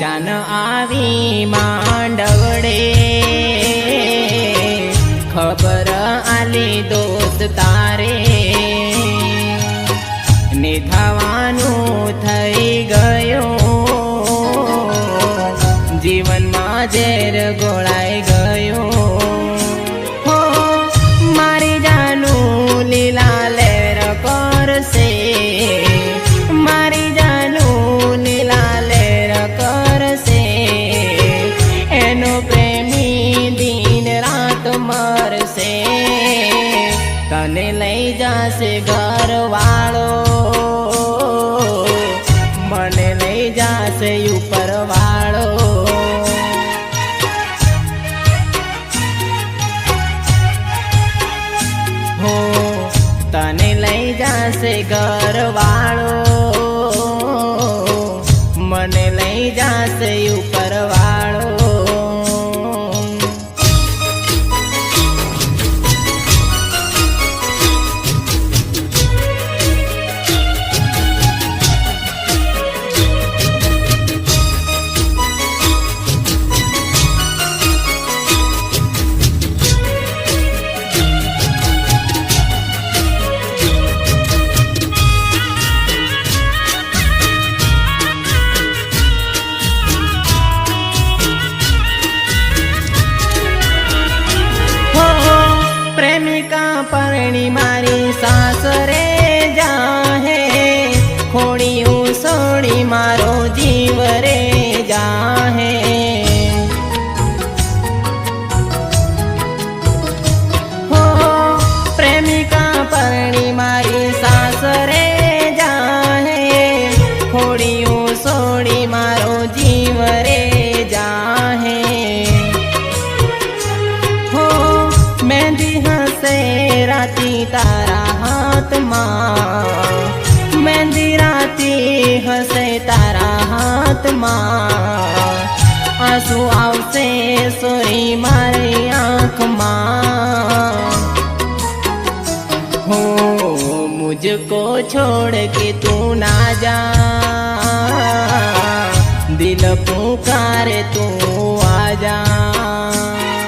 જાન આવી માં सितारे લઈ ઘર ઘરવાળો. મને લઈ જાશે ઉપર વાળો હો, તને લઈ જાશે ઘરવાળો. મને લઈ જાશે ઉપર વાળો ખોડિયું સોડી મારો જીવ રે જાહે. હો, મહેંદી હસે રાતી તારા હાથમાં. મહેંદી રાતી હસે તારા હાથમાં. આંસુ આવશે સોરી મારી આંખમાં. हो मुझको छोड़ के तू ना जा दिल पुकारे तू आजा हो